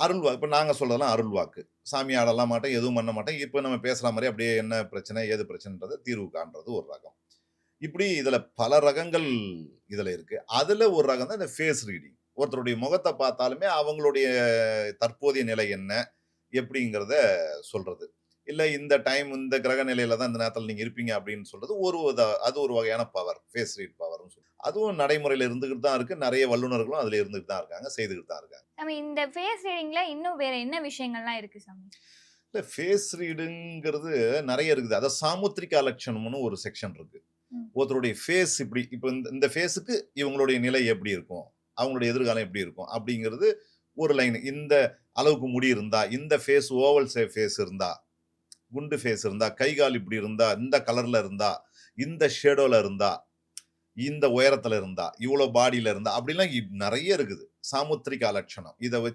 அருள் வாக்கு இப்போ நாங்கள் சொல்கிறதெல்லாம் அருள் வாக்கு சாமி ஆடலாம் மாட்டோம் எதுவும் பண்ண மாட்டோம் இப்போ நம்ம பேசுகிற மாதிரி அப்படியே என்ன பிரச்சனை ஏது பிரச்சனைன்றது தீர்வு காண்றது ஒரு ரகம். இப்படி இதில் பல ரகங்கள் இதில் இருக்குது அதில் ஒரு ரகம் தான் இந்த ஃபேஸ் ரீடிங் ஒருத்தருடைய முகத்தை பார்த்தாலுமே அவங்களுடைய தற்போதைய நிலை என்ன எப்படிங்கிறத சொல்கிறது இல்லை இந்த டைம் இந்த கிரக நிலையில தான் இந்த நேரத்தில் நீங்கள் இருப்பீங்க அப்படின்னு சொல்கிறது ஒரு அது ஒரு வகையான பவர் ஃபேஸ் ரீட் பவர் அதுவும் நடைமுறையில் இருந்துகிட்டு தான் இருக்கு. நிறைய வல்லுநர்களும் அதில் இருந்துகிட்டு தான் இருக்காங்க செய்துகிட்டு தான் இருக்காங்க. சாமி இந்த ஃபேஸ் ரீடிங்ல இன்னும் வேற என்ன விஷயங்கள்லாம் இருக்கு சாமி? இல்லை ஃபேஸ் ரீடுங்கிறது நிறைய இருக்குது. அதாவது சாமுத்திரிகா லட்சணம்னு ஒரு செக்ஷன் இருக்கு. ம். ஒருத்தருடைய ஃபேஸ் இப்படி இப்போ இந்த இந்த ஃபேஸுக்கு இவங்களுடைய நிலை எப்படி இருக்கும்? அவங்களுடைய எதிர்காலம் எப்படி இருக்கும்? அப்படிங்கிறது ஒரு லைன் இந்த அளவுக்கு முடி இருந்தா இந்த ஃபேஸ் ஓவல் ஃபேஸ் இருந்தா குண்டு ஃபேஸ் இருந்தா கை கால் இப்படி இருந்தா இந்த கலர்ல இருந்தா இந்த ஷேடோல இருந்தா இந்த உயரத்துல இருந்தா இவ்வளோ பாடியில இருந்தா அப்படிலாம் நிறைய இருக்குது. சாமுத்திரிகா லட்சணம். இதை வச்சு